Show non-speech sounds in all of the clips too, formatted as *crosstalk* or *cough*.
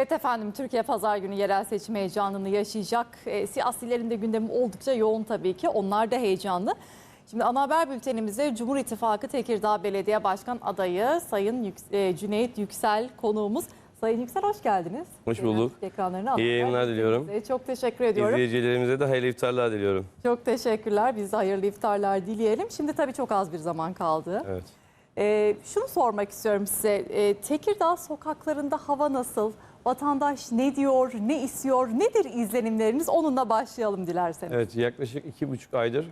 Evet efendim Türkiye Pazar günü yerel seçim heyecanını yaşayacak. E, siyasilerin de gündemi oldukça yoğun tabii ki. Onlar da heyecanlı. Şimdi ana haber bültenimize Cumhur İttifakı Tekirdağ Belediye Başkan adayı Sayın Yük- e, Cüneyt Yüksel konuğumuz. Sayın Yüksel hoş geldiniz. Hoş bulduk. Ekranlarını İyi yayınlar diliyorum. Size Çok teşekkür ediyorum. İzleyicilerimize de hayırlı iftarlar diliyorum. Çok teşekkürler. Biz de hayırlı iftarlar dileyelim. Şimdi tabii çok az bir zaman kaldı. Evet. Ee, şunu sormak istiyorum size. Ee, Tekirdağ sokaklarında hava nasıl? Vatandaş ne diyor, ne istiyor, nedir izlenimleriniz? Onunla başlayalım dilerseniz. Evet yaklaşık iki buçuk aydır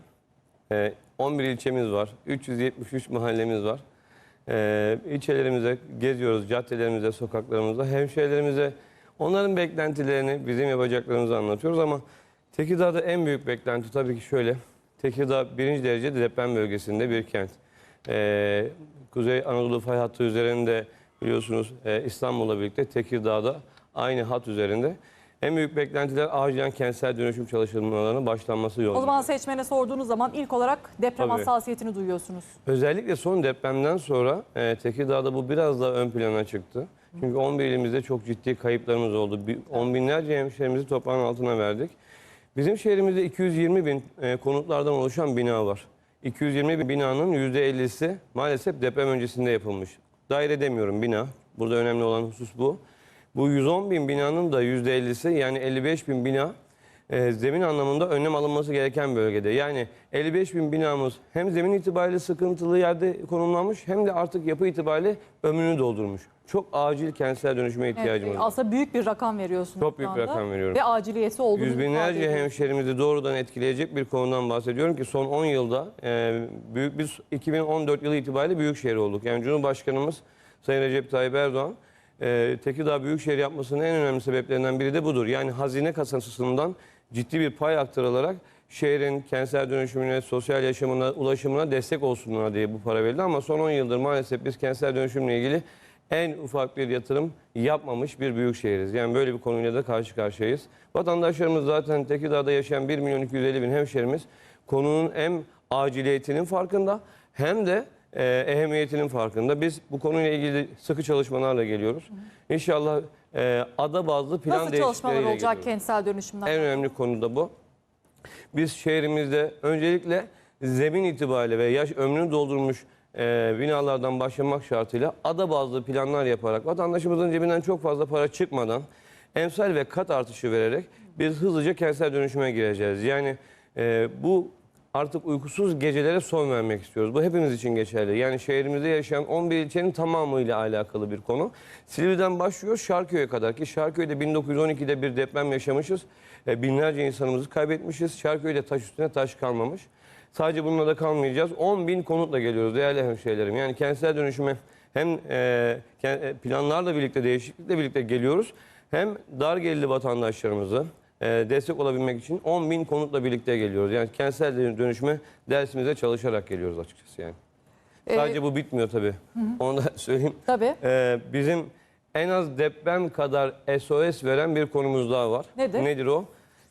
e, 11 ilçemiz var. 373 mahallemiz var. E, geziyoruz, caddelerimize, sokaklarımızda. Hemşehrilerimize onların beklentilerini, bizim yapacaklarımızı anlatıyoruz ama Tekirdağ'da en büyük beklenti tabii ki şöyle. Tekirdağ birinci derece deprem bölgesinde bir kent. E, Kuzey Anadolu fay hattı üzerinde biliyorsunuz e, İstanbul'la birlikte Tekirdağ'da aynı hat üzerinde. En büyük beklentiler acilen kentsel dönüşüm çalışmalarının başlanması yolunda. O zaman seçmene sorduğunuz zaman ilk olarak deprem Tabii. hassasiyetini duyuyorsunuz. Özellikle son depremden sonra e, Tekirdağ'da bu biraz daha ön plana çıktı. Çünkü 11 ilimizde çok ciddi kayıplarımız oldu. Bir- On binlerce hemşehrimizi toprağın altına verdik. Bizim şehrimizde 220 bin e, konutlardan oluşan bina var. 220 bin binanın %50'si maalesef deprem öncesinde yapılmış. Daire demiyorum bina. Burada önemli olan husus bu. Bu 110 bin binanın da %50'si yani 55 bin bina e, zemin anlamında önlem alınması gereken bölgede. Yani 55 bin binamız hem zemin itibariyle sıkıntılı yerde konumlanmış hem de artık yapı itibariyle ömrünü doldurmuş. Çok acil kentsel dönüşüme ihtiyacımız Evet, var. aslında büyük bir rakam veriyorsunuz. Çok büyük bir rakam veriyorum. Ve aciliyeti olduğunu Yüz binlerce hemşerimizi doğrudan etkileyecek bir konudan bahsediyorum ki son 10 yılda e, büyük biz 2014 yılı itibariyle büyükşehir olduk. Yani Cumhurbaşkanımız Sayın Recep Tayyip Erdoğan e, Tekirdağ Büyükşehir yapmasının en önemli sebeplerinden biri de budur. Yani hazine kasasından ciddi bir pay aktarılarak şehrin kentsel dönüşümüne, sosyal yaşamına, ulaşımına destek olsunlar diye bu para verildi. Ama son 10 yıldır maalesef biz kentsel dönüşümle ilgili en ufak bir yatırım yapmamış bir büyük şehiriz. Yani böyle bir konuyla da karşı karşıyayız. Vatandaşlarımız zaten Tekirdağ'da yaşayan 1 milyon 250 bin hemşerimiz konunun hem aciliyetinin farkında hem de e, ehemmiyetinin farkında. Biz bu konuyla ilgili sıkı çalışmalarla geliyoruz. İnşallah e, ada bazlı plan Nasıl çalışmalar olacak kentsel dönüşümden? En önemli konu da bu. Biz şehrimizde öncelikle zemin itibariyle ve yaş ömrünü doldurmuş e, binalardan başlamak şartıyla ada bazlı planlar yaparak vatandaşımızın cebinden çok fazla para çıkmadan emsal ve kat artışı vererek biz hızlıca kentsel dönüşüme gireceğiz. Yani e, bu artık uykusuz gecelere son vermek istiyoruz. Bu hepimiz için geçerli. Yani şehrimizde yaşayan 11 ilçenin tamamıyla alakalı bir konu. Silivri'den başlıyor Şarköy'e kadar ki Şarköy'de 1912'de bir deprem yaşamışız. E, binlerce insanımızı kaybetmişiz. Şarköy'de taş üstüne taş kalmamış. Sadece bununla da kalmayacağız. 10 bin konutla geliyoruz değerli hemşehrilerim. Yani kentsel dönüşüme hem e, e, planlarla birlikte, değişiklikle birlikte geliyoruz. Hem dar gelirli vatandaşlarımızı destek olabilmek için 10 bin konutla birlikte geliyoruz. Yani kentsel dönüşüme dersimize çalışarak geliyoruz açıkçası yani. Ee, Sadece bu bitmiyor tabii. Onu da *laughs* söyleyeyim. Tabii. Ee, bizim en az deprem kadar SOS veren bir konumuz daha var. Nedir? Nedir o?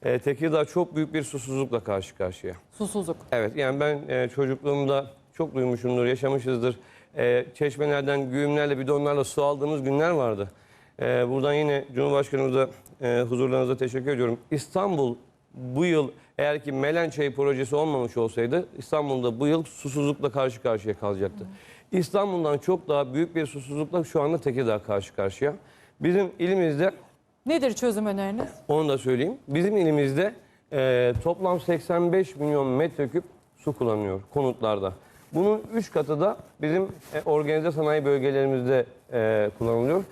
Ee, Tekirdağ çok büyük bir susuzlukla karşı karşıya. Susuzluk. Evet yani ben e, çocukluğumda çok duymuşumdur, yaşamışızdır. E, çeşmelerden, güğümlerle, bidonlarla su aldığımız günler vardı. E, buradan yine Cumhurbaşkanımıza e, huzurlarınıza teşekkür ediyorum. İstanbul bu yıl eğer ki Melen Çayı projesi olmamış olsaydı İstanbul'da bu yıl susuzlukla karşı karşıya kalacaktı. İstanbul'dan çok daha büyük bir susuzlukla şu anda Tekirdağ karşı karşıya. Bizim ilimizde Nedir çözüm öneriniz? onu da söyleyeyim. Bizim ilimizde e, toplam 85 milyon metreküp su kullanıyor konutlarda. Bunun 3 katı da bizim e, organize sanayi bölgelerimizde e, kullanılıyor.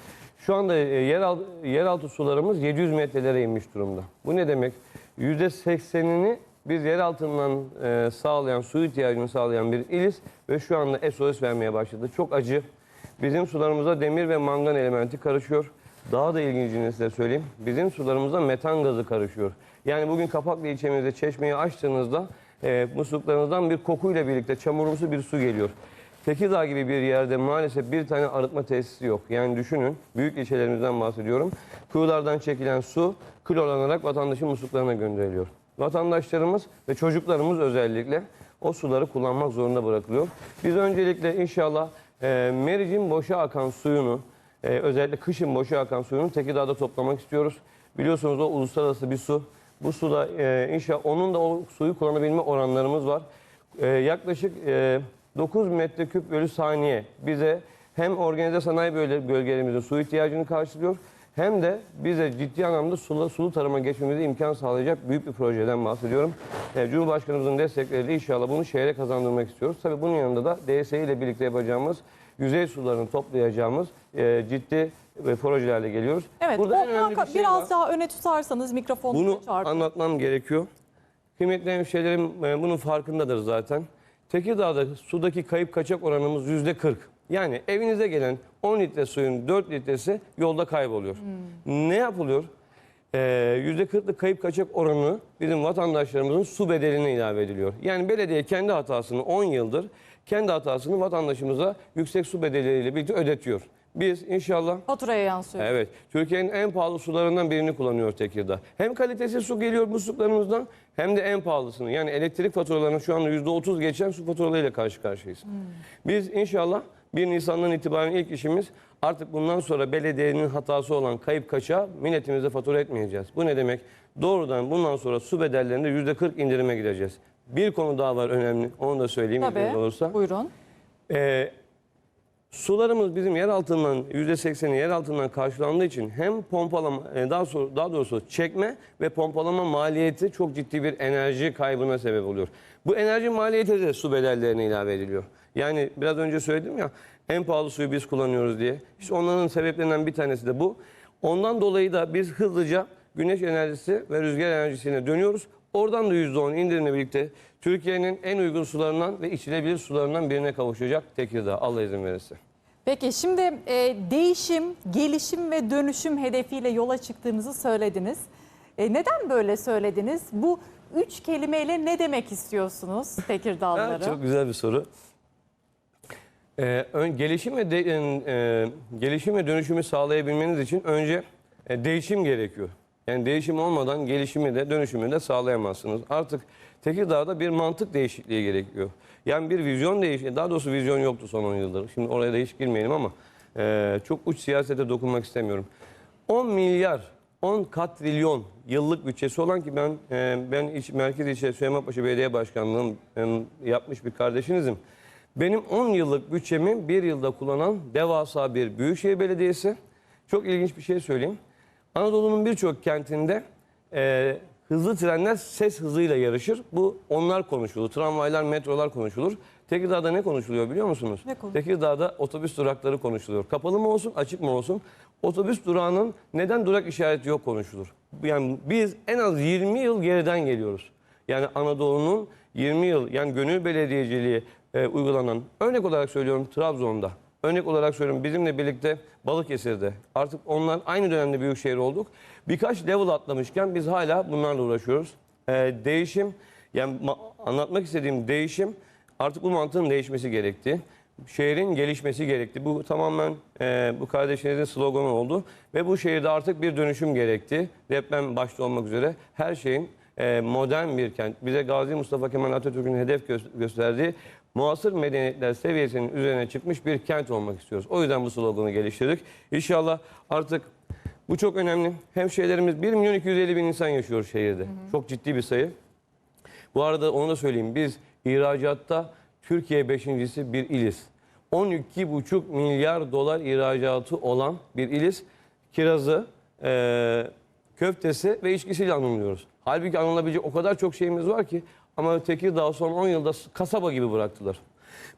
Şu anda e, yeraltı, yeraltı sularımız 700 metrelere inmiş durumda. Bu ne demek? %80'ini biz yer altından e, sağlayan, su ihtiyacını sağlayan bir iliz ve şu anda SOS vermeye başladı. Çok acı. Bizim sularımıza demir ve mangan elementi karışıyor. Daha da ilgincini size söyleyeyim. Bizim sularımıza metan gazı karışıyor. Yani bugün Kapaklı ilçemizde çeşmeyi açtığınızda e, musluklarınızdan bir kokuyla birlikte çamurumsu bir su geliyor. Tekirdağ gibi bir yerde maalesef bir tane arıtma tesisi yok. Yani düşünün büyük ilçelerimizden bahsediyorum. Kuyulardan çekilen su klorlanarak vatandaşın musluklarına gönderiliyor. Vatandaşlarımız ve çocuklarımız özellikle o suları kullanmak zorunda bırakılıyor. Biz öncelikle inşallah e, Meriç'in boşa akan suyunu e, özellikle kışın boşa akan suyunu Tekirdağ'da toplamak istiyoruz. Biliyorsunuz o uluslararası bir su. Bu suda e, inşallah onun da o suyu kullanabilme oranlarımız var. E, yaklaşık e, 9 metreküp bölü saniye bize hem organize sanayi böl- bölgelerimizin su ihtiyacını karşılıyor hem de bize ciddi anlamda sulu, sulu tarıma geçmemize imkan sağlayacak büyük bir projeden bahsediyorum. E, Cumhurbaşkanımızın destekleriyle inşallah bunu şehre kazandırmak istiyoruz. Tabii bunun yanında da DSE ile birlikte yapacağımız yüzey sularını toplayacağımız e, ciddi e, projelerle geliyoruz. Evet, Burada Volkan, önemli bir şey biraz var. daha öne tutarsanız mikrofonu Bunu çarpın. anlatmam gerekiyor. Kıymetli hemşehrilerim e, bunun farkındadır zaten. Tekirdağ'da sudaki kayıp kaçak oranımız yüzde 40. Yani evinize gelen 10 litre suyun 4 litresi yolda kayboluyor. Ne yapılıyor? Ee, %40'lık kayıp kaçak oranı bizim vatandaşlarımızın su bedeline ilave ediliyor. Yani belediye kendi hatasını 10 yıldır kendi hatasını vatandaşımıza yüksek su bedelleriyle birlikte ödetiyor. Biz inşallah Faturaya yansıyor. Evet. Türkiye'nin en pahalı sularından birini kullanıyor Tekirdağ. Hem kalitesiz su geliyor musluklarımızdan hem de en pahalısını. Yani elektrik faturalarının şu anda %30 geçen su faturalarıyla karşı karşıyayız. Biz inşallah 1 Nisan'dan itibaren ilk işimiz artık bundan sonra belediyenin hatası olan kayıp kaçağı milletimize fatura etmeyeceğiz. Bu ne demek? Doğrudan bundan sonra su bedellerinde %40 indirime gideceğiz. Bir konu daha var önemli. Onu da söyleyeyim Tabii. olursa. Buyurun. Ee, sularımız bizim yer altından %80'i yer altından karşılandığı için hem pompalama e, daha sonra daha doğrusu çekme ve pompalama maliyeti çok ciddi bir enerji kaybına sebep oluyor. Bu enerji maliyeti de su bedellerine ilave ediliyor. Yani biraz önce söyledim ya en pahalı suyu biz kullanıyoruz diye. İşte onların sebeplerinden bir tanesi de bu. Ondan dolayı da biz hızlıca güneş enerjisi ve rüzgar enerjisine dönüyoruz. Oradan da %10 indirimle birlikte Türkiye'nin en uygun sularından ve içilebilir sularından birine kavuşacak Tekirdağ. Allah izin verirse. Peki şimdi e, değişim, gelişim ve dönüşüm hedefiyle yola çıktığınızı söylediniz. E, neden böyle söylediniz? Bu üç kelimeyle ne demek istiyorsunuz Tekirdağlılara? Evet, çok güzel bir soru. Ee, ön, gelişim ve de, e, gelişim ve dönüşümü sağlayabilmeniz için önce e, değişim gerekiyor. Yani değişim olmadan gelişimi de dönüşümü de sağlayamazsınız. Artık Tekirdağ'da bir mantık değişikliği gerekiyor. Yani bir vizyon değişikliği, daha doğrusu vizyon yoktu son 10 yıldır. Şimdi oraya da hiç girmeyelim ama e, çok uç siyasete dokunmak istemiyorum. 10 milyar 10 katrilyon yıllık bütçesi olan ki ben e, ben iç, Merkez İlçe Süleymanpaşa Belediye Başkanlığı'nın yapmış bir kardeşinizim. Benim 10 yıllık bütçemi bir yılda kullanan devasa bir büyükşehir belediyesi. Çok ilginç bir şey söyleyeyim. Anadolu'nun birçok kentinde e, hızlı trenler ses hızıyla yarışır. Bu onlar konuşulur. Tramvaylar, metrolar konuşulur. Tekirdağ'da ne konuşuluyor biliyor musunuz? Ne konuşuluyor? Tekirdağ'da otobüs durakları konuşuluyor. Kapalı mı olsun, açık mı olsun? Otobüs durağının neden durak işareti yok konuşulur. Yani biz en az 20 yıl geriden geliyoruz. Yani Anadolu'nun 20 yıl yani gönül belediyeciliği e, uygulanan örnek olarak söylüyorum Trabzon'da. Örnek olarak söylüyorum bizimle birlikte Balıkesir'de. Artık onlar aynı dönemde büyük şehir olduk. Birkaç level atlamışken biz hala bunlarla uğraşıyoruz. E, değişim yani ma- anlatmak istediğim değişim artık bu mantığın değişmesi gerekti. Şehrin gelişmesi gerekti. Bu tamamen e, bu kardeşinizin sloganı oldu. Ve bu şehirde artık bir dönüşüm gerekti. Deprem başta olmak üzere her şeyin e, modern bir kent. Bize Gazi Mustafa Kemal Atatürk'ün hedef gö- gösterdiği muasır medeniyetler seviyesinin üzerine çıkmış bir kent olmak istiyoruz. O yüzden bu sloganı geliştirdik. İnşallah artık bu çok önemli. Hemşehrilerimiz 1 milyon 250 bin insan yaşıyor şehirde. Çok ciddi bir sayı. Bu arada onu da söyleyeyim. Biz ihracatta Türkiye beşincisi bir iliz. 12,5 milyar dolar ihracatı olan bir iliz. Kirazı, e, köftesi ve içkisiyle anılıyoruz. Halbuki anılabilecek o kadar çok şeyimiz var ki ama Tekirdağ son 10 yılda kasaba gibi bıraktılar.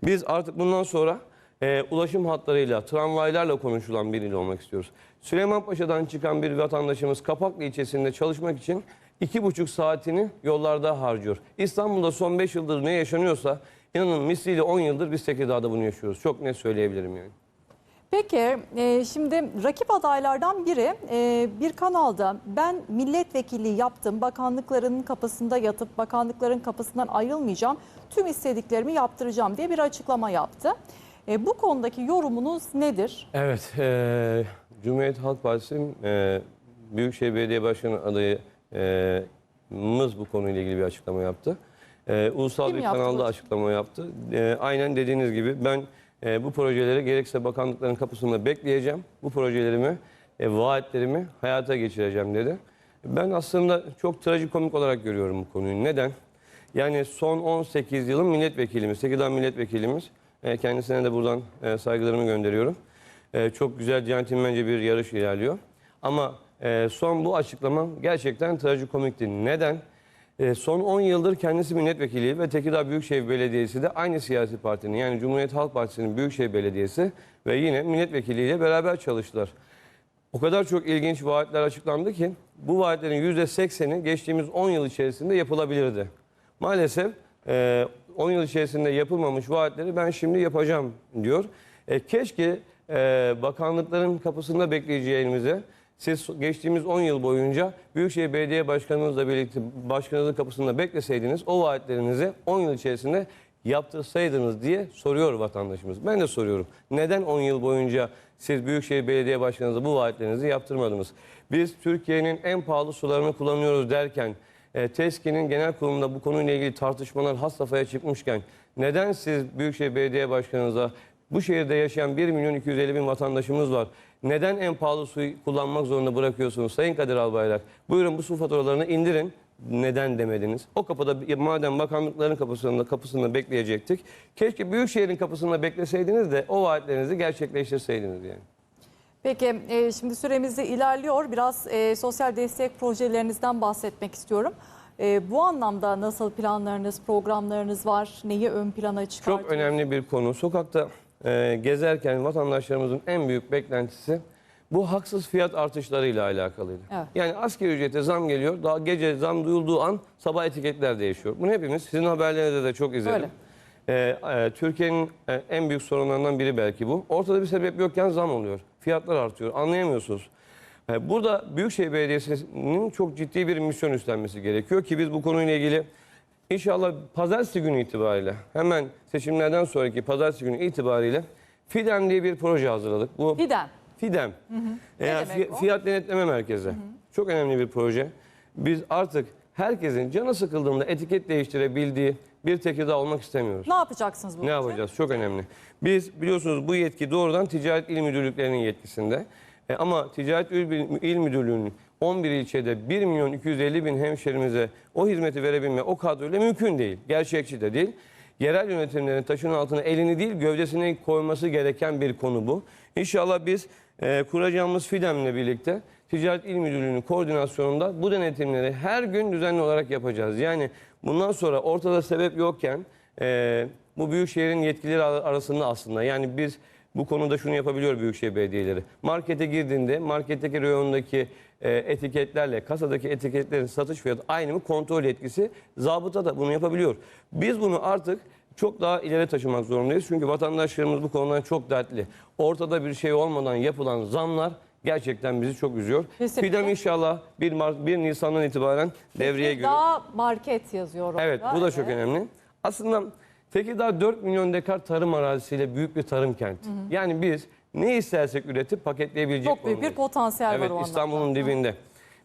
Biz artık bundan sonra e, ulaşım hatlarıyla, tramvaylarla konuşulan bir il olmak istiyoruz. Süleymanpaşa'dan çıkan bir vatandaşımız Kapaklı ilçesinde çalışmak için iki buçuk saatini yollarda harcıyor. İstanbul'da son 5 yıldır ne yaşanıyorsa inanın misliyle 10 yıldır biz Tekirdağ'da bunu yaşıyoruz. Çok net söyleyebilirim yani. Peki e, şimdi rakip adaylardan biri e, bir kanalda ben milletvekili yaptım bakanlıkların kapısında yatıp bakanlıkların kapısından ayrılmayacağım tüm istediklerimi yaptıracağım diye bir açıklama yaptı. E, bu konudaki yorumunuz nedir? Evet, e, Cumhuriyet Halk Partisi e, Büyükşehir Belediye Başkanı adayımız bu konuyla ilgili bir açıklama yaptı. E, ulusal Kim bir yaptı kanalda açıklama yaptı. E, aynen dediğiniz gibi ben e, bu projeleri gerekse bakanlıkların kapısında bekleyeceğim. Bu projelerimi, e, vaatlerimi hayata geçireceğim dedi. Ben aslında çok trajikomik olarak görüyorum bu konuyu. Neden? Yani son 18 yılın milletvekilimiz, Tekirdağ milletvekilimiz, e, kendisine de buradan e, saygılarımı gönderiyorum. E, çok güzel, centilmence bir yarış ilerliyor. Ama e, son bu açıklamam gerçekten trajikomikti. Neden? E, son 10 yıldır kendisi milletvekili ve Tekirdağ Büyükşehir Belediyesi de aynı siyasi partinin yani Cumhuriyet Halk Partisi'nin Büyükşehir Belediyesi ve yine milletvekiliyle beraber çalıştılar. O kadar çok ilginç vaatler açıklandı ki bu vaatlerin %80'i geçtiğimiz 10 yıl içerisinde yapılabilirdi. Maalesef e, 10 yıl içerisinde yapılmamış vaatleri ben şimdi yapacağım diyor. E, keşke e, bakanlıkların kapısında bekleyeceğimize siz geçtiğimiz 10 yıl boyunca Büyükşehir Belediye Başkanınızla birlikte başkanınızın kapısında bekleseydiniz o vaatlerinizi 10 yıl içerisinde yaptırsaydınız diye soruyor vatandaşımız. Ben de soruyorum. Neden 10 yıl boyunca siz Büyükşehir Belediye Başkanınıza bu vaatlerinizi yaptırmadınız? Biz Türkiye'nin en pahalı sularını kullanıyoruz derken e, TESKİ'nin genel kurulunda bu konuyla ilgili tartışmalar has safhaya çıkmışken neden siz Büyükşehir Belediye Başkanınıza bu şehirde yaşayan 1 milyon 250 bin vatandaşımız var. Neden en pahalı suyu kullanmak zorunda bırakıyorsunuz Sayın Kadir Albayrak? Buyurun bu su faturalarını indirin. Neden demediniz? O kapıda madem bakanlıkların kapısında kapısında bekleyecektik. Keşke Büyükşehir'in kapısında bekleseydiniz de o vaatlerinizi gerçekleştirseydiniz yani. Peki e, şimdi süremiz de ilerliyor. Biraz e, sosyal destek projelerinizden bahsetmek istiyorum. E, bu anlamda nasıl planlarınız, programlarınız var? Neyi ön plana Çok çıkartıyorsunuz? önemli bir konu. Sokakta e, gezerken vatandaşlarımızın en büyük beklentisi bu haksız fiyat artışlarıyla alakalıydı. Evet. Yani asgari ücrete zam geliyor. Daha gece zam duyulduğu an sabah etiketler değişiyor. Bunu hepimiz sizin haberlerinizde de çok izledim. Öyle. E, e, Türkiye'nin e, en büyük sorunlarından biri belki bu. Ortada bir sebep yokken zam oluyor. Fiyatlar artıyor. Anlayamıyorsunuz. E, Burada Büyükşehir Belediyesi'nin çok ciddi bir misyon üstlenmesi gerekiyor ki biz bu konuyla ilgili inşallah pazartesi günü itibariyle hemen seçimlerden sonraki pazartesi günü itibariyle FİDEM diye bir proje hazırladık. Bu FİDEM. FİDEM. Eğer demek fi- o? fiyat denetleme merkezi. Çok önemli bir proje. Biz artık herkesin canı sıkıldığında etiket değiştirebildiği bir Tekirdağ olmak istemiyoruz. Ne yapacaksınız bu Ne için? yapacağız? Çok önemli. Biz biliyorsunuz bu yetki doğrudan Ticaret İl Müdürlüklerinin yetkisinde. E, ama Ticaret İl, İl Müdürlüğü'nün 11 ilçede 1 milyon 250 bin hemşerimize o hizmeti verebilme o kadroyla mümkün değil. Gerçekçi de değil. Yerel yönetimlerin taşın altına elini değil gövdesini koyması gereken bir konu bu. İnşallah biz e, kuracağımız FİDEM'le birlikte Ticaret İl Müdürlüğü'nün koordinasyonunda bu denetimleri her gün düzenli olarak yapacağız. Yani bundan sonra ortada sebep yokken e, bu büyükşehirin yetkilileri ar- arasında aslında yani biz bu konuda şunu yapabiliyor büyükşehir belediyeleri. Markete girdiğinde marketteki reyondaki e, etiketlerle kasadaki etiketlerin satış fiyatı aynı mı kontrol yetkisi zabıta da bunu yapabiliyor. Biz bunu artık çok daha ileri taşımak zorundayız. Çünkü vatandaşlarımız bu konudan çok dertli. Ortada bir şey olmadan yapılan zamlar gerçekten bizi çok üzüyor. Kesinlikle. FİDEM inşallah 1, Mart, 1 Nisan'dan itibaren devreye giriyor. Daha market yazıyor orada. Evet bu da çok önemli. Aslında Tekirdağ 4 milyon dekar tarım arazisiyle büyük bir tarım kenti. Yani biz ne istersek üretip paketleyebilecek Çok büyük bir konumdayız. potansiyel Evet var o anlamda. İstanbul'un dibinde.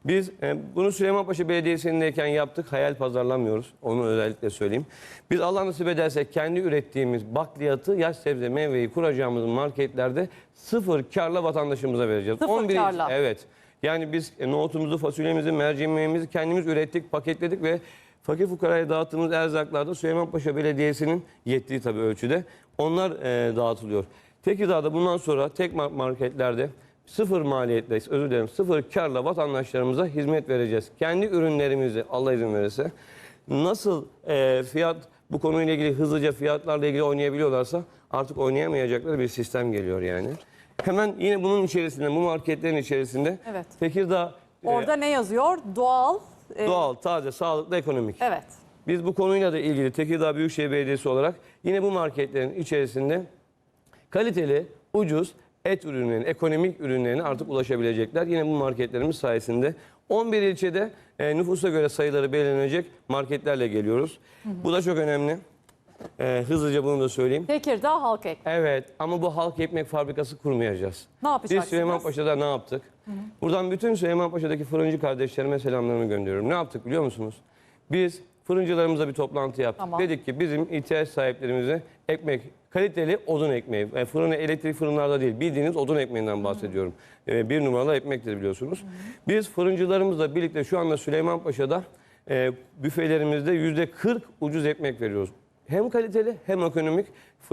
Biz e, bunu Süleymanpaşa Belediyesi'ndeyken yaptık. Hayal pazarlamıyoruz. Onu özellikle söyleyeyim. Biz Allah nasip ederse kendi ürettiğimiz bakliyatı, yaş sebze, meyveyi kuracağımız marketlerde sıfır karla vatandaşımıza vereceğiz. Sıfır il- karla. Evet. Yani biz e, nohutumuzu, fasulyemizi, mercimeğimizi kendimiz ürettik, paketledik ve fakir fukaraya dağıttığımız erzaklarda Süleymanpaşa Belediyesi'nin yettiği tabii ölçüde onlar e, dağıtılıyor. Tekirdağ'da bundan sonra tek mar- marketlerde sıfır maliyetle, özür dilerim sıfır karla vatandaşlarımıza hizmet vereceğiz. Kendi ürünlerimizi Allah izin verirse nasıl e, fiyat bu konuyla ilgili hızlıca fiyatlarla ilgili oynayabiliyorlarsa artık oynayamayacakları bir sistem geliyor yani. Hemen yine bunun içerisinde, bu marketlerin içerisinde Evet. Tekirdağ e, Orada ne yazıyor? Doğal. e, doğal, taze, sağlıklı, ekonomik. Evet. Biz bu konuyla da ilgili Tekirdağ Büyükşehir Belediyesi olarak yine bu marketlerin içerisinde kaliteli, ucuz et ürünlerine, ekonomik ürünlerine artık ulaşabilecekler. Yine bu marketlerimiz sayesinde 11 ilçede e, nüfusa göre sayıları belirlenecek marketlerle geliyoruz. Bu da çok önemli. E, hızlıca bunu da söyleyeyim. Tekirdağ Halk Ekmeği. Evet ama bu halk ekmek fabrikası kurmayacağız. Ne yapacaksınız? Biz Süleymanpaşa'da ne yaptık? Buradan bütün Süleymanpaşa'daki fırıncı kardeşlerime selamlarımı gönderiyorum. Ne yaptık biliyor musunuz? Biz fırıncılarımızla bir toplantı yaptık. Tamam. Dedik ki bizim ihtiyaç sahiplerimize ekmek kaliteli odun ekmeği. E, fırını elektrik fırınlarda değil bildiğiniz odun ekmeğinden bahsediyorum. E, bir numaralı ekmektir biliyorsunuz. Biz fırıncılarımızla birlikte şu anda Süleymanpaşa'da e, büfelerimizde yüzde 40 ucuz ekmek veriyoruz. Hem kaliteli hem ekonomik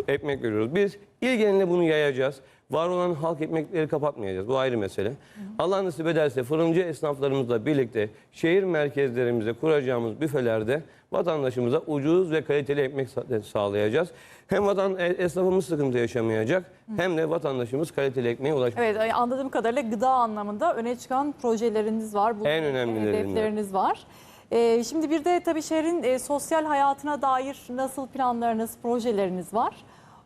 ekmek veriyoruz. Biz il geneline bunu yayacağız. Var olan halk ekmekleri kapatmayacağız. Bu ayrı mesele. Allah nasip ederse fırıncı esnaflarımızla birlikte şehir merkezlerimize kuracağımız büfelerde vatandaşımıza ucuz ve kaliteli ekmek sa- sağlayacağız. Hem vatan e, esnafımız sıkıntı yaşamayacak hem de vatandaşımız kaliteli ekmeğe ulaşmayacak. Evet anladığım kadarıyla gıda anlamında öne çıkan projeleriniz var. Bu En önemlilerinden. hedefleriniz var. E, şimdi bir de tabii şehrin e, sosyal hayatına dair nasıl planlarınız, projeleriniz var.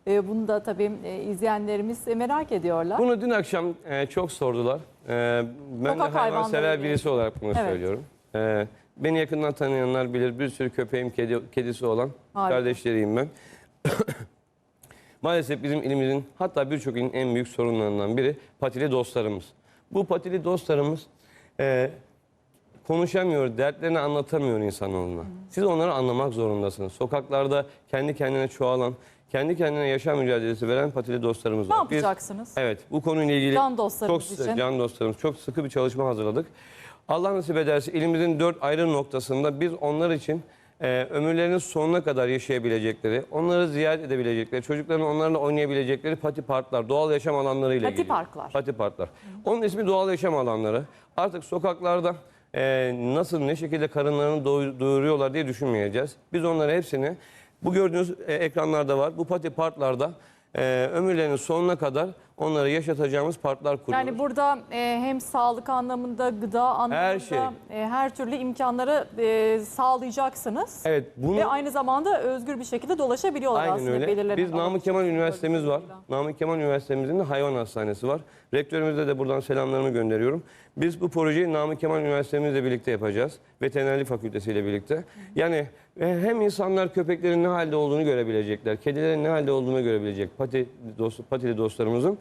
E, bunu da tabii e, izleyenlerimiz e, merak ediyorlar. Bunu dün akşam e, çok sordular. E, ben Sokak de hayvansever hayvanları birisi olarak bunu Evet. söylüyorum. E, beni yakından tanıyanlar bilir. Bir sürü köpeğim, kedi, kedisi olan Harika. kardeşleriyim ben. *coughs* Maalesef bizim ilimizin hatta birçok ilin en büyük sorunlarından biri patili dostlarımız. Bu patili dostlarımız e, konuşamıyor, dertlerini anlatamıyor insanoğluna. Siz onları anlamak zorundasınız. Sokaklarda kendi kendine çoğalan, kendi kendine yaşam mücadelesi veren patili dostlarımız ne var. Biz- yapacaksınız? Evet, bu konuyla ilgili Can dostlarımız çok için. can dostlarımız çok sıkı bir çalışma hazırladık. Allah nasip ederse ilimizin dört ayrı noktasında biz onlar için e, ömürlerinin sonuna kadar yaşayabilecekleri, onları ziyaret edebilecekleri, çocukların onlarla oynayabilecekleri pati parklar, doğal yaşam alanlarıyla Pati geliyor. parklar. Pati parklar. Onun ismi doğal yaşam alanları. Artık sokaklarda e, nasıl ne şekilde karınlarını doy- doyuruyorlar diye düşünmeyeceğiz. Biz onları hepsini bu gördüğünüz e, ekranlarda var. Bu pati parklarda e, ömürlerinin sonuna kadar onları yaşatacağımız parklar kuruyoruz. Yani burada e, hem sağlık anlamında, gıda anlamında Her şey. e, her türlü imkanları e, sağlayacaksınız. Evet bunu Ve aynı zamanda özgür bir şekilde dolaşabiliyorlar aynen aslında öyle. belirlenen Biz Namık Kemal. Üniversitemiz var. Namık Kemal Üniversitemizin de hayvan hastanesi var. Rektörümüze de buradan selamlarımı gönderiyorum. Biz bu projeyi Namık Kemal Üniversitemizle birlikte yapacağız. Veterinerlik Fakültesiyle birlikte. Yani hem insanlar köpeklerin ne halde olduğunu görebilecekler. Kedilerin ne halde olduğunu görebilecek pati, dost, patili dostlarımızın.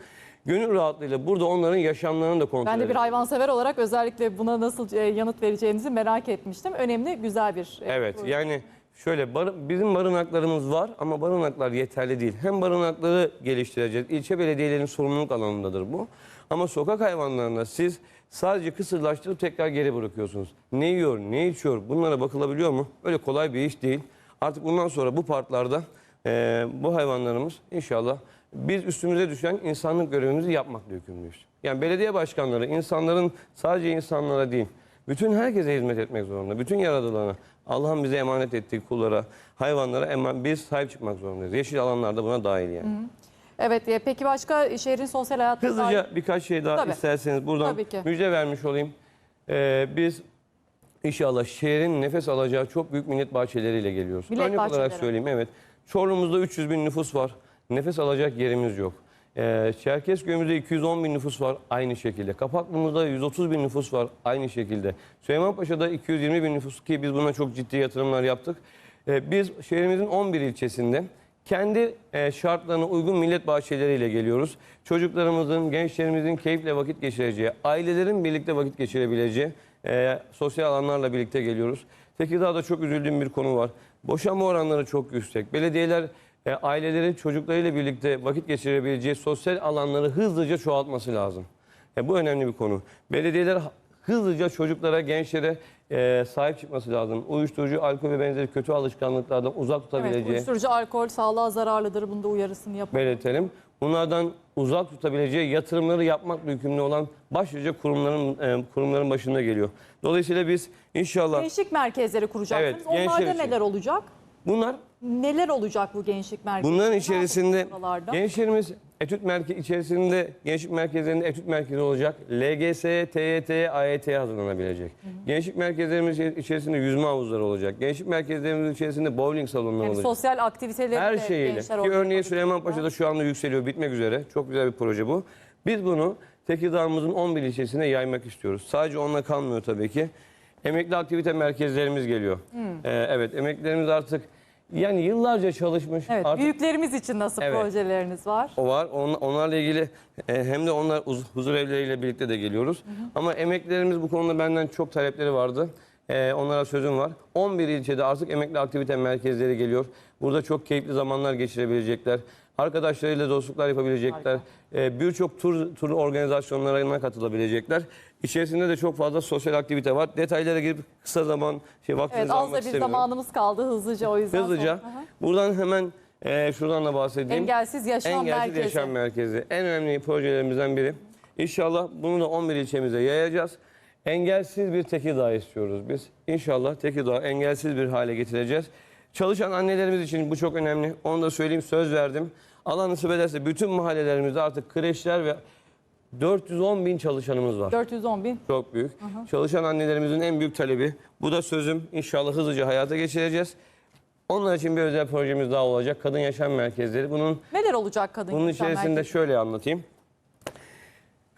Gönül rahatlığıyla burada onların yaşamlarını da kontrol Ben de bir hayvansever olarak özellikle buna nasıl e, yanıt vereceğinizi merak etmiştim. Önemli, güzel bir e, Evet proje. yani şöyle barı- bizim barınaklarımız var ama barınaklar yeterli değil. Hem barınakları geliştireceğiz. İlçe belediyelerinin sorumluluk alanındadır bu. Ama sokak hayvanlarına siz sadece kısırlaştırıp tekrar geri bırakıyorsunuz. Ne yiyor, ne içiyor bunlara bakılabiliyor mu? Öyle kolay bir iş değil. Artık bundan sonra bu parklarda eee, bu hayvanlarımız inşallah biz üstümüze düşen insanlık görevimizi yapmakla yükümlüyüz. Yani belediye başkanları insanların sadece insanlara değil bütün herkese hizmet etmek zorunda. Bütün yaradılarına, Allah'ın bize emanet ettiği kullara, hayvanlara eman, biz sahip çıkmak zorundayız. Yeşil alanlarda buna dahil yani. Evet, e, peki başka şehrin sosyal hayatına Hızlıca birkaç şey daha Tabii. isterseniz buradan Tabii ki. müjde vermiş olayım. Ee, biz inşallah şehrin nefes alacağı çok büyük millet bahçeleriyle geliyoruz. Millet Örnek olarak bahçeleri. söyleyeyim evet. Çorlu'muzda 300 bin nüfus var. Nefes alacak yerimiz yok. Ee, Çerkezköy'ümüzde 210 bin nüfus var aynı şekilde. Kapaklı'mızda 130 bin nüfus var aynı şekilde. Süleymanpaşa'da 220 bin nüfus ki biz buna çok ciddi yatırımlar yaptık. Ee, biz şehrimizin 11 ilçesinde kendi e, şartlarına uygun millet bahçeleriyle geliyoruz. Çocuklarımızın, gençlerimizin keyifle vakit geçireceği, ailelerin birlikte vakit geçirebileceği e, sosyal alanlarla birlikte geliyoruz. Tekirdağ'da çok üzüldüğüm bir konu var. Boşanma oranları çok yüksek. Belediyeler e, aileleri çocuklarıyla birlikte vakit geçirebileceği sosyal alanları hızlıca çoğaltması lazım. E, bu önemli bir konu. Belediyeler hızlıca çocuklara, gençlere e, sahip çıkması lazım. Uyuşturucu, alkol ve benzeri kötü alışkanlıklardan uzak Evet, tutabileceği uyuşturucu, alkol sağlığa zararlıdır. Bunda uyarısını yapın. belirtelim. Bunlardan uzak tutabileceği yatırımları yapmakla yükümlü olan başlıca kurumların e, kurumların başında geliyor. Dolayısıyla biz inşallah Gençlik merkezleri kuracaksınız. Evet, Onlarda neler olacak? bunlar Neler olacak bu gençlik merkezleri? bunların içerisinde gençlerimiz etüt merkezi içerisinde gençlik merkezlerinde etüt merkezi olacak. LGS, TYT, AYT hazırlanabilecek. Gençlik merkezlerimiz içerisinde yüzme havuzları olacak. Gençlik merkezlerimiz içerisinde bowling salonları Yani olacak. sosyal aktiviteleri Her de şeyiyle. Ki orada örneğin yapabilir. Süleymanpaşa'da şu anda yükseliyor, bitmek üzere. Çok güzel bir proje bu. Biz bunu Tekirdağ'ımızın 11 ilçesine yaymak istiyoruz. Sadece onunla kalmıyor tabii ki. Emekli aktivite merkezlerimiz geliyor. Hmm. Ee, evet, emeklilerimiz artık yani yıllarca çalışmış. Evet, artık büyüklerimiz için nasıl Evet. projeleriniz var? o var. On- onlarla ilgili e, hem de onlar uz- huzur evleriyle birlikte de geliyoruz. Ama emeklilerimiz bu konuda benden çok talepleri vardı. E, onlara sözüm var. 11 ilçede artık emekli aktivite merkezleri geliyor. Burada çok keyifli zamanlar geçirebilecekler. Arkadaşlarıyla dostluklar yapabilecekler. Ee, Birçok tur, tur organizasyonlarına katılabilecekler. İçerisinde de çok fazla sosyal aktivite var. Detaylara girip kısa zaman şey Evet vaktinizi az almak da bir istemiyorum. zamanımız kaldı hızlıca o yüzden. Hızlıca. sonra-. Buradan hemen e, şuradan da bahsedeyim. Engelsiz Yaşam Engelsiz Merkezi. Yaşam Merkezi. En önemli projelerimizden biri. İnşallah bunu da 11 ilçemize yayacağız. Engelsiz bir Tekirdağ istiyoruz biz. İnşallah Tekirdağ engelsiz bir hale getireceğiz. Çalışan annelerimiz için bu çok önemli. Onu da söyleyeyim söz verdim. Allah nasip ederse bütün mahallelerimizde artık kreşler ve 410 bin çalışanımız var. 410 bin. Çok büyük. Çalışan annelerimizin en büyük talebi. Bu da sözüm. İnşallah hızlıca hayata geçireceğiz. Onlar için bir özel projemiz daha olacak. Kadın Yaşam Merkezleri. Bunun Neler olacak kadın bunun yaşam içerisinde merkezi? şöyle anlatayım.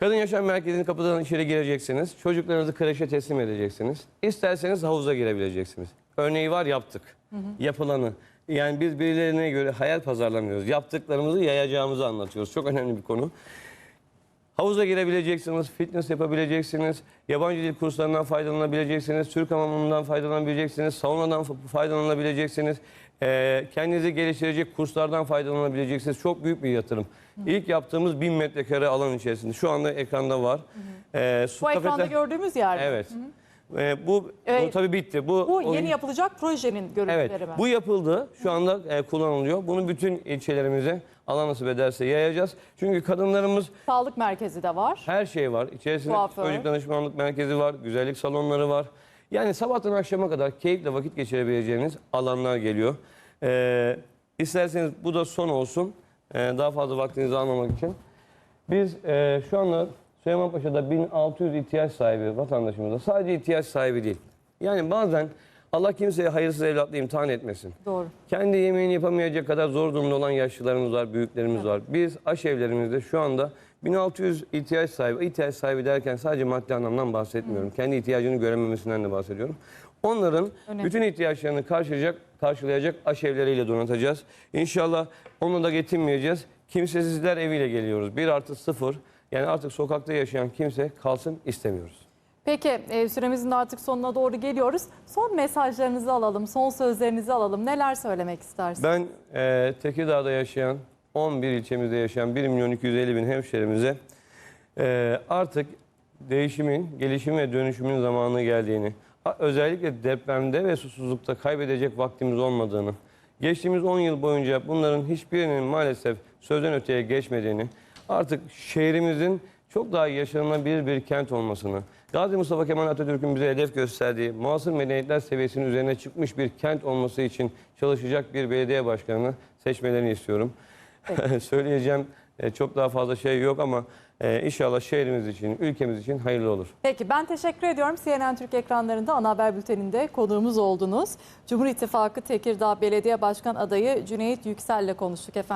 Kadın Yaşam Merkezi'nin kapıdan içeri gireceksiniz. Çocuklarınızı kreşe teslim edeceksiniz. İsterseniz havuza girebileceksiniz. Örneği var yaptık. Yapılanı. Yani biz birilerine göre hayal pazarlamıyoruz. Yaptıklarımızı yayacağımızı anlatıyoruz. Çok önemli bir konu. Havuza girebileceksiniz, fitness yapabileceksiniz, yabancı dil kurslarından faydalanabileceksiniz, Türk hamamından faydalanabileceksiniz, saunadan fa- faydalanabileceksiniz, eee, kendinizi geliştirecek kurslardan faydalanabileceksiniz. Çok büyük bir yatırım. İlk yaptığımız 1000 metrekare alan içerisinde. Şu anda ekranda var. Eee, su Bu ekranda kafete- gördüğümüz yer mi? Evet. Eee, bu, Evet. bu tabii bitti. Bu, Bu o- yeni yapılacak projenin görüntüleri Evet, mi? bu yapıldı. Şu anda e, kullanılıyor. Bunu bütün ilçelerimize Allah nasip ederse yayacağız. Çünkü kadınlarımız Sağlık merkezi de var. her şey var. İçerisinde Kuaför. çocuk danışmanlık merkezi var, güzellik salonları var. Yani sabahtan akşama kadar keyifle vakit geçirebileceğiniz alanlar geliyor. Ee, isterseniz bu da son olsun. Ee, daha fazla vaktinizi almamak için. Biz e, şu anda Süleymanpaşa'da 1600 ihtiyaç sahibi vatandaşımıza sadece ihtiyaç sahibi değil. Yani bazen Allah kimseye hayırsız evlatla imtihan etmesin. Doğru. Kendi yemeğini yapamayacak kadar zor durumda olan yaşlılarımız var, büyüklerimiz var. Biz aşevlerimizde şu anda 1600 ihtiyaç sahibi, ihtiyaç sahibi derken sadece maddi anlamdan bahsetmiyorum. Kendi ihtiyacını görememesinden de bahsediyorum. Onların Önemli. bütün ihtiyaçlarını karşılayacak, karşılayacak aşevleriyle donatacağız. İnşallah onu da getirmeyeceğiz. Kimsesizler eviyle geliyoruz. 1 artı 0. Yani artık sokakta yaşayan kimse kalsın istemiyoruz. Peki e, süremizin de artık sonuna doğru geliyoruz. Son mesajlarınızı alalım, son sözlerinizi alalım. Neler söylemek istersiniz? Ben e, Tekirdağ'da yaşayan, 11 ilçemizde yaşayan 1 milyon 250 bin hemşerimize e, artık değişimin, gelişimin ve dönüşümün zamanı geldiğini, özellikle depremde ve susuzlukta kaybedecek vaktimiz olmadığını, geçtiğimiz 10 yıl boyunca bunların hiçbirinin maalesef sözden öteye geçmediğini, artık şehrimizin çok daha yaşanılabilir bir kent olmasını, Gazi Mustafa Kemal Atatürk'ün bize hedef gösterdiği muasır medeniyetler seviyesinin üzerine çıkmış bir kent olması için çalışacak bir belediye başkanını seçmelerini istiyorum. *laughs* Söyleyeceğim e, çok daha fazla şey yok ama e, inşallah şehrimiz için, ülkemiz için hayırlı olur. Peki ben teşekkür ediyorum. CNN Türk ekranlarında ana haber bülteninde konuğumuz oldunuz. Cumhur İttifakı Tekirdağ Belediye Başkan adayı Cüneyt Yüksel'le konuştuk efendim.